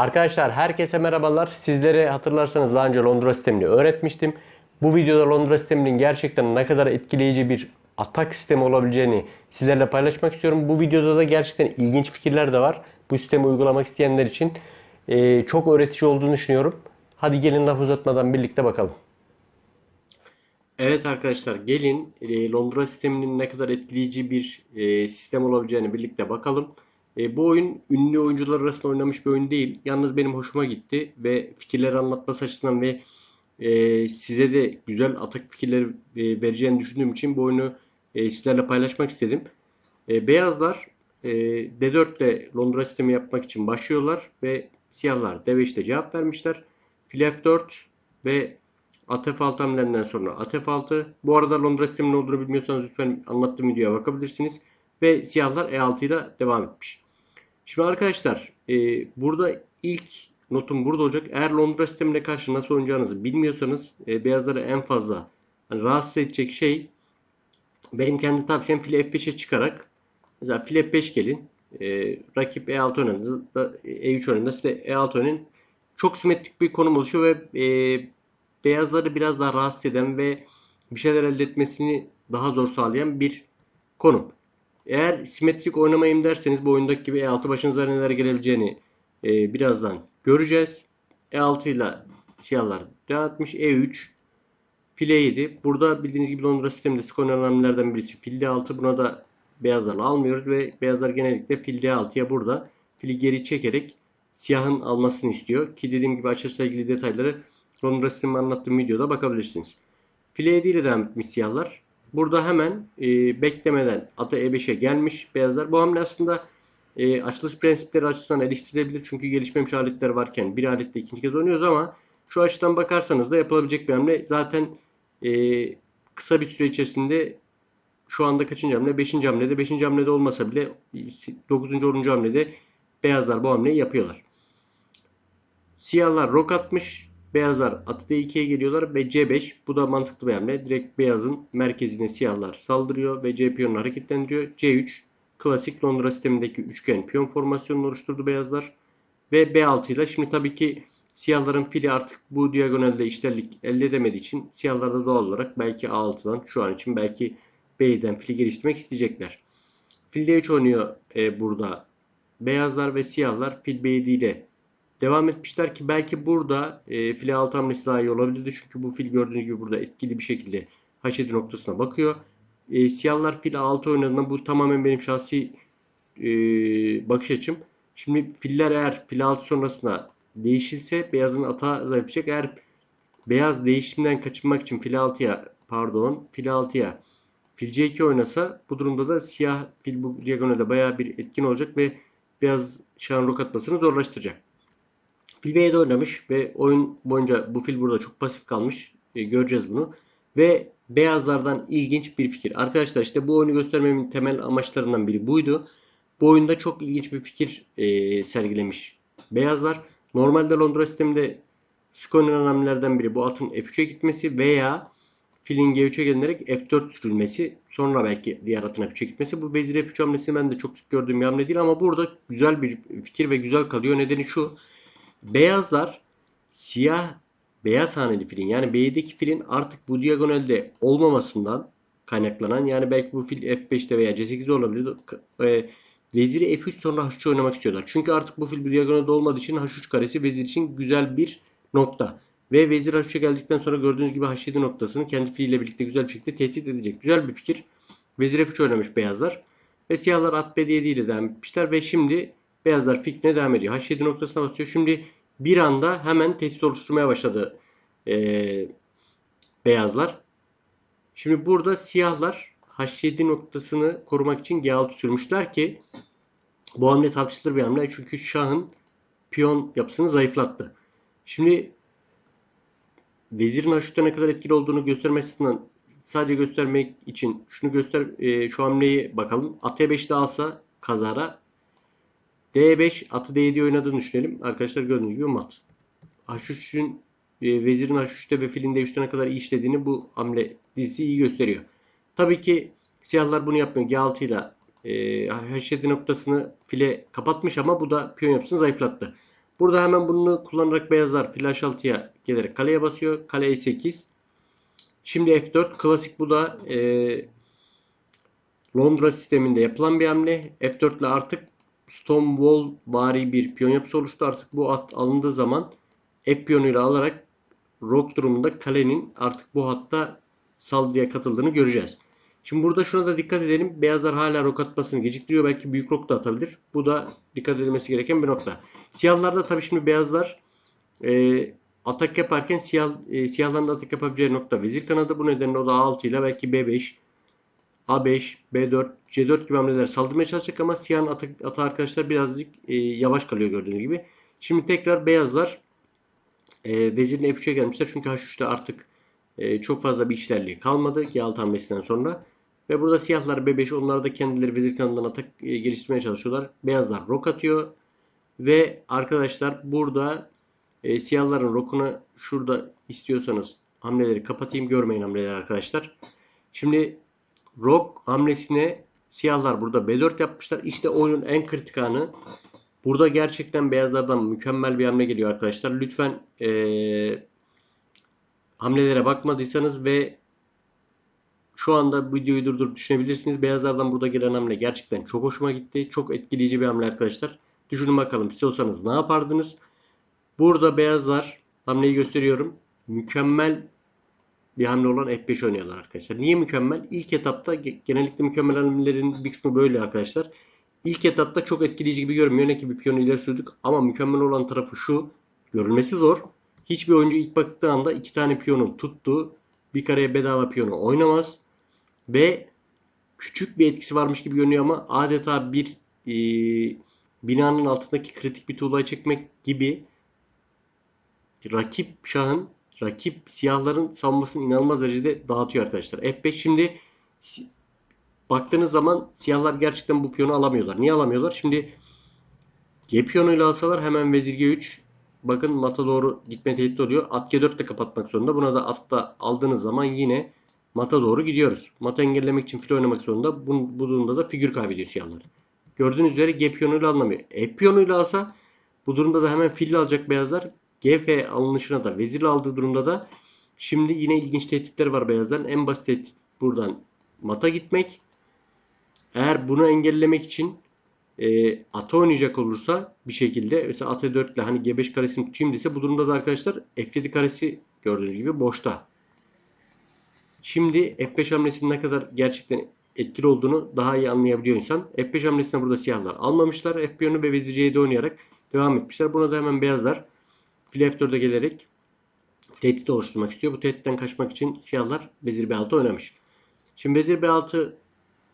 Arkadaşlar herkese merhabalar. Sizlere hatırlarsanız daha önce Londra sistemini öğretmiştim. Bu videoda Londra sisteminin gerçekten ne kadar etkileyici bir atak sistemi olabileceğini sizlerle paylaşmak istiyorum. Bu videoda da gerçekten ilginç fikirler de var. Bu sistemi uygulamak isteyenler için Ee, çok öğretici olduğunu düşünüyorum. Hadi gelin laf uzatmadan birlikte bakalım. Evet arkadaşlar gelin e, Londra sisteminin ne kadar etkileyici bir e, sistem olabileceğini birlikte bakalım. E, bu oyun ünlü oyuncular arasında oynanmış bir oyun değil. Yalnız benim hoşuma gitti ve fikirleri anlatması açısından ve e, size de güzel atak fikirleri e, vereceğini düşündüğüm için bu oyunu e, sizlerle paylaşmak istedim. E, beyazlar e, D4 ile Londra sistemi yapmak için başlıyorlar ve siyahlar D5'te cevap vermişler. Fil F4 ve at F6 hamlelerinden sonra at F6. Bu arada Londra sisteminin olduğunu bilmiyorsanız lütfen anlattığım videoya bakabilirsiniz. Ve siyahlar E6 ile devam etmiş. Şimdi arkadaşlar e, burada ilk notum burada olacak. Eğer Londra sistemine karşı nasıl oynayacağınızı bilmiyorsanız e, beyazları en fazla hani rahatsız edecek şey benim kendi tavsiyem fil F5'e çıkarak mesela fil F5 gelin. E, rakip E6 oynadı. da- E3 oynadı. Size E6 oynayın. Çok simetrik bir konum oluşuyor ve e, beyazları biraz daha rahatsız eden ve bir şeyler elde etmesini daha zor sağlayan bir konum. Eğer simetrik oynamayayım derseniz bu oyundaki gibi E6 başınıza neler gelebileceğini e, birazdan göreceğiz. E6 ile siyahlar devam etmiş. E3 file 7. Burada bildiğiniz gibi Londra sisteminde sık oynanan hamlelerden birisi fil D6. Buna da beyazlarla almıyoruz ve beyazlar genellikle fil D6'ya burada fili geri çekerek siyahın almasını istiyor. Ki dediğim gibi açısıyla ilgili detayları Londra sistemi anlattığım videoda bakabilirsiniz. File 7 ile devam etmiş siyahlar. Burada hemen e, beklemeden ata E5'e gelmiş beyazlar. Bu hamle aslında e, açılış prensipleri açısından eleştirilebilir. Çünkü gelişmemiş aletler varken bir alette ikinci kez oynuyoruz ama şu açıdan bakarsanız da yapılabilecek bir hamle. Zaten e, kısa bir süre içerisinde şu anda kaçıncı hamle? 5. hamlede. 5. hamlede olmasa bile 9. 10. hamlede beyazlar bu hamleyi yapıyorlar. Siyahlar rok atmış. Beyazlar atı D2'ye geliyorlar ve C5 bu da mantıklı bir hamle. Direkt beyazın merkezine siyahlar saldırıyor ve C piyonunu hareketlendiriyor. C3 klasik Londra sistemindeki üçgen piyon formasyonunu oluşturdu beyazlar. Ve B6 ile şimdi tabii ki siyahların fili artık bu diagonalde işlerlik elde edemediği için siyahlar da doğal olarak belki A6'dan şu an için belki B'den fili geliştirmek isteyecekler. Fil D3 oynuyor e, burada. Beyazlar ve siyahlar fil B7 ile devam etmişler ki belki burada e, file 6 hamlesi daha iyi olabilirdi. Çünkü bu fil gördüğünüz gibi burada etkili bir şekilde H7 noktasına bakıyor. E, siyahlar fil 6 oynadığında bu tamamen benim şahsi e, bakış açım. Şimdi filler eğer fil 6 sonrasında değişirse beyazın ata zayıflayacak. Eğer beyaz değişimden kaçınmak için fil 6'ya pardon fil 6'ya fil C2 oynasa bu durumda da siyah fil bu diagonalde bayağı bir etkin olacak ve beyaz şahın rok atmasını zorlaştıracak. Fil B7 oynamış ve oyun boyunca bu fil burada çok pasif kalmış. E, göreceğiz bunu. Ve beyazlardan ilginç bir fikir. Arkadaşlar işte bu oyunu göstermemin temel amaçlarından biri buydu. Bu oyunda çok ilginç bir fikir e, sergilemiş beyazlar. Normalde Londra sisteminde sık oynanan biri bu atın F3'e gitmesi veya filin G3'e gelinerek F4 sürülmesi. Sonra belki diğer atın F3'e gitmesi. Bu vezir F3 hamlesini ben de çok sık gördüğüm bir hamle değil ama burada güzel bir fikir ve güzel kalıyor. Nedeni şu. Beyazlar siyah beyaz haneli filin yani B7'deki filin artık bu diagonalde olmamasından kaynaklanan yani belki bu fil F5'te veya C8'de olabilir. E, veziri F3 sonra H3 oynamak istiyorlar. Çünkü artık bu fil bu diagonalde olmadığı için H3 karesi vezir için güzel bir nokta. Ve vezir H3'e geldikten sonra gördüğünüz gibi H7 noktasını kendi filiyle birlikte güzel bir şekilde tehdit edecek. Güzel bir fikir. Vezir F3 oynamış beyazlar. Ve siyahlar at B7 ile devam etmişler. Ve şimdi beyazlar fikrine devam ediyor. H7 noktasına basıyor. Şimdi bir anda hemen tehdit oluşturmaya başladı ee, beyazlar. Şimdi burada siyahlar H7 noktasını korumak için G6 sürmüşler ki bu hamle tartışılır bir hamle. Çünkü şahın piyon yapısını zayıflattı. Şimdi vezirin H3'te ne kadar etkili olduğunu göstermek açısından sadece göstermek için şunu göster e, şu hamleyi bakalım. At E5'te alsa kazara D5 atı D7 oynadığını düşünelim. Arkadaşlar gördüğünüz gibi mat. H3'ün e, vezirin H3'te ve filin D3'te ne kadar iyi işlediğini bu hamle dizisi iyi gösteriyor. Tabii ki siyahlar bunu yapmıyor. G6 ile e, H7 noktasını file kapatmış ama bu da piyon yapısını zayıflattı. Burada hemen bunu kullanarak beyazlar fil H6'ya gelerek kaleye basıyor. Kale E8. Şimdi F4 klasik bu da e, Londra sisteminde yapılan bir hamle. F4 ile artık Stonewall vari bir piyon yapısı oluştu. Artık bu at alındığı zaman F piyonuyla alarak rock durumunda kalenin artık bu hatta saldırıya katıldığını göreceğiz. Şimdi burada şuna da dikkat edelim. Beyazlar hala rok atmasını geciktiriyor. Belki büyük rok da atabilir. Bu da dikkat edilmesi gereken bir nokta. Siyahlarda tabii şimdi beyazlar e, atak yaparken siyah, e, siyahların da atak yapabileceği nokta vezir kanadı. Bu nedenle o da A6 ile belki B5, A5, B4, C4 gibi hamleler saldırmaya çalışacak ama siyahın atağı arkadaşlar birazcık e, yavaş kalıyor gördüğünüz gibi. Şimdi tekrar beyazlar e, vezirin F3'e gelmişler. Çünkü H3'te artık e, çok fazla bir işlerliği kalmadı G6 hamlesinden sonra. Ve burada siyahlar B5 onlar da kendileri vezir kanadından atak e, geliştirmeye çalışıyorlar. Beyazlar rok atıyor. Ve arkadaşlar burada e, siyahların rokunu şurada istiyorsanız hamleleri kapatayım. Görmeyin hamleleri arkadaşlar. Şimdi rok hamlesine siyahlar burada B4 yapmışlar. İşte oyunun en kritik anı. Burada gerçekten beyazlardan mükemmel bir hamle geliyor arkadaşlar. Lütfen ee, hamlelere bakmadıysanız ve şu anda videoyu durdurup düşünebilirsiniz. Beyazlardan burada gelen hamle gerçekten çok hoşuma gitti. Çok etkileyici bir hamle arkadaşlar. Düşünün bakalım siz olsanız ne yapardınız? Burada beyazlar hamleyi gösteriyorum. Mükemmel bir hamle olan F5 oynuyorlar arkadaşlar. Niye mükemmel? İlk etapta genellikle mükemmel hamlelerin bir kısmı böyle arkadaşlar. İlk etapta çok etkileyici gibi görünmüyor. Ne ki bir piyonu ileri sürdük. Ama mükemmel olan tarafı şu. Görülmesi zor. Hiçbir oyuncu ilk baktığı anda iki tane piyonun tuttuğu bir kareye bedava piyonu oynamaz. Ve küçük bir etkisi varmış gibi görünüyor ama adeta bir e, binanın altındaki kritik bir tuğlayı çekmek gibi rakip şahın, rakip siyahların savunmasını inanılmaz derecede dağıtıyor arkadaşlar. F5 şimdi baktığınız zaman siyahlar gerçekten bu piyonu alamıyorlar. Niye alamıyorlar? Şimdi G piyonuyla alsalar hemen vezir G3 bakın mata doğru gitme tehdit oluyor. At G4 ile kapatmak zorunda. Buna da atta aldığınız zaman yine mata doğru gidiyoruz. Mata engellemek için fil oynamak zorunda. Bu, bu durumda da figür kaybediyor siyahlar. Gördüğünüz üzere G piyonuyla alınamıyor. E piyonuyla alsa bu durumda da hemen fille alacak beyazlar. GF alınışına da vezirle aldığı durumda da şimdi yine ilginç tehditler var beyazların. En basit tehdit buradan mata gitmek. Eğer bunu engellemek için e, ata oynayacak olursa bir şekilde mesela at 4 ile hani G5 karesini tutayım dese bu durumda da arkadaşlar F7 karesi gördüğünüz gibi boşta. Şimdi F5 hamlesinin ne kadar gerçekten etkili olduğunu daha iyi anlayabiliyor insan. F5 hamlesinde burada siyahlar almamışlar. F piyonu ve vezir C7 oynayarak devam etmişler. Buna da hemen beyazlar fil F4'e gelerek tehdit oluşturmak istiyor. Bu tehditten kaçmak için siyahlar vezir B6 oynamış. Şimdi vezir B6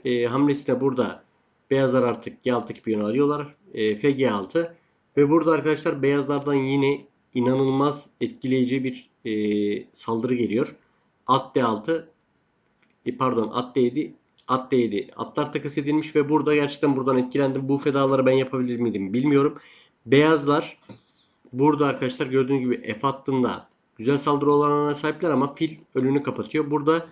e, hamlesinde burada beyazlar artık G6'daki piyonu alıyorlar. E, FG6 ve burada arkadaşlar beyazlardan yine inanılmaz etkileyici bir e, saldırı geliyor. At D6 e, pardon at D7 at D7 atlar takas edilmiş ve burada gerçekten buradan etkilendim. Bu fedaları ben yapabilir miydim bilmiyorum. Beyazlar burada arkadaşlar gördüğünüz gibi F hattında güzel saldırı olanına sahipler ama fil önünü kapatıyor. Burada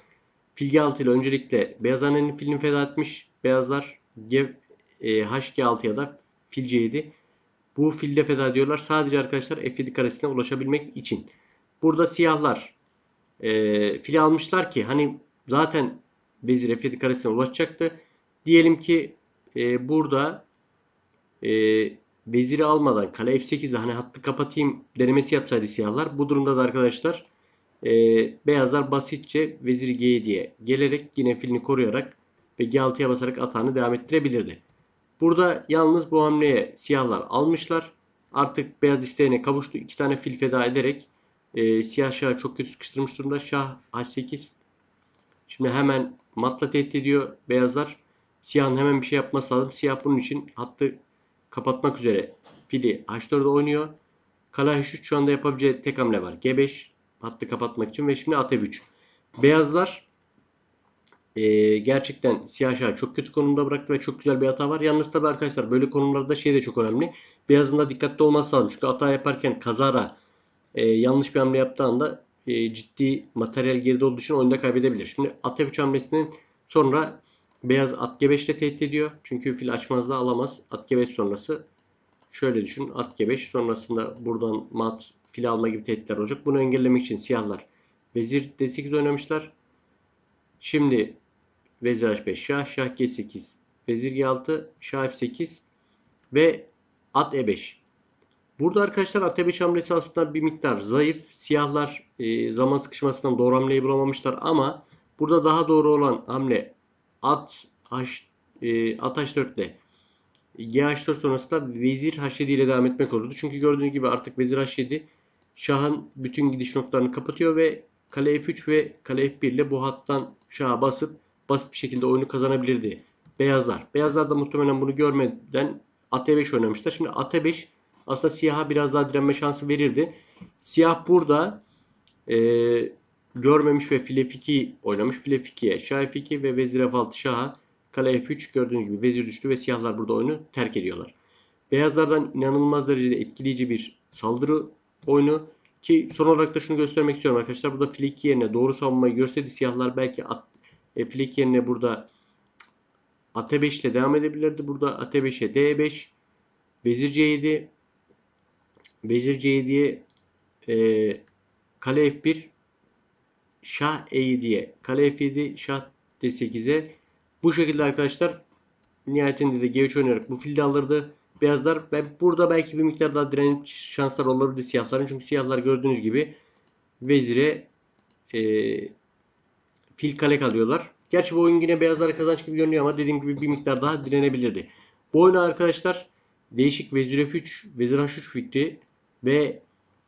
fil G6 ile öncelikle beyaz annenin filini feda etmiş. Beyazlar G, e, HG6 ya da fil C7 bu filde feda ediyorlar. Sadece arkadaşlar F7 karesine ulaşabilmek için. Burada siyahlar e, fili almışlar ki hani zaten vezir F7 karesine ulaşacaktı. Diyelim ki e, burada e, veziri almadan kale F8'de hani hattı kapatayım denemesi yapsaydı siyahlar. Bu durumda da arkadaşlar e, beyazlar basitçe vezir G7'ye gelerek yine filini koruyarak ve G6'ya basarak atağını devam ettirebilirdi. Burada yalnız bu hamleye siyahlar almışlar. Artık beyaz isteğine kavuştu. İki tane fil feda ederek e, siyah şahı çok kötü sıkıştırmış durumda. Şah H8. Şimdi hemen matla tehdit ediyor beyazlar. Siyahın hemen bir şey yapması lazım. Siyah bunun için hattı kapatmak üzere fili H4'de oynuyor. Kale H3 şu anda yapabileceği tek hamle var. G5 hattı kapatmak için ve şimdi at F3. Beyazlar e, gerçekten siyah şahı çok kötü konumda bıraktı ve çok güzel bir hata var. Yalnız tabi arkadaşlar böyle konumlarda şey de çok önemli. Beyazın da dikkatli olması lazım. Çünkü hata yaparken kazara e, yanlış bir hamle yaptığı anda e, ciddi materyal geride olduğu için oyunda kaybedebilir. Şimdi at F3 hamlesinin sonra beyaz at G5 ile tehdit ediyor. Çünkü fil açmazda alamaz. At G5 sonrası Şöyle düşün. At G5 sonrasında buradan mat fil alma gibi tehditler olacak. Bunu engellemek için siyahlar vezir D8 oynamışlar. Şimdi vezir H5 şah, şah G8, vezir G6, şah F8 ve at E5. Burada arkadaşlar at E5 hamlesi aslında bir miktar zayıf. Siyahlar e, zaman sıkışmasından doğru hamleyi bulamamışlar ama burada daha doğru olan hamle at H e, at H4 ile G-H4 sonrasında vezir H7 ile devam etmek olurdu. Çünkü gördüğünüz gibi artık vezir H7 şahın bütün gidiş noktalarını kapatıyor ve kale F3 ve kale F1 ile bu hattan şaha basıp basit bir şekilde oyunu kazanabilirdi. Beyazlar. Beyazlar da muhtemelen bunu görmeden at E5 oynamışlar. Şimdi at E5 aslında siyaha biraz daha direnme şansı verirdi. Siyah burada e, görmemiş ve file F2 oynamış. File F2'ye şah F2 ve vezir F6 şaha kale F3 gördüğünüz gibi vezir düştü ve siyahlar burada oyunu terk ediyorlar. Beyazlardan inanılmaz derecede etkileyici bir saldırı oyunu ki son olarak da şunu göstermek istiyorum arkadaşlar. Burada file 2 yerine doğru savunmayı gösterdi. Siyahlar belki at, e, file 2 yerine burada at 5 ile devam edebilirdi. Burada at 5'e D5 vezir C7 vezir C7'ye e, kale F1 şah E7'ye kale F7 şah D8'e bu şekilde arkadaşlar nihayetinde de G3 oynayarak bu fili de alırdı. Beyazlar ve burada belki bir miktar daha direnç şanslar olabilirdi siyahların. Çünkü siyahlar gördüğünüz gibi vezire e, fil kale kalıyorlar. Gerçi bu oyun yine beyazlara kazanç gibi görünüyor ama dediğim gibi bir miktar daha direnebilirdi. Bu oyunu arkadaşlar değişik vezir F3, vezir H3 fikri ve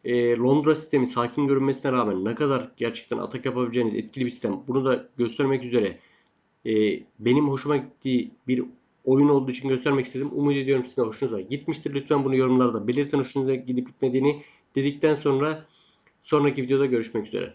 e, Londra sistemi sakin görünmesine rağmen ne kadar gerçekten atak yapabileceğiniz etkili bir sistem. Bunu da göstermek üzere e, benim hoşuma gittiği bir oyun olduğu için göstermek istedim. Umut ediyorum sizin hoşunuza gitmiştir. Lütfen bunu yorumlarda belirtin hoşunuza gidip gitmediğini dedikten sonra sonraki videoda görüşmek üzere.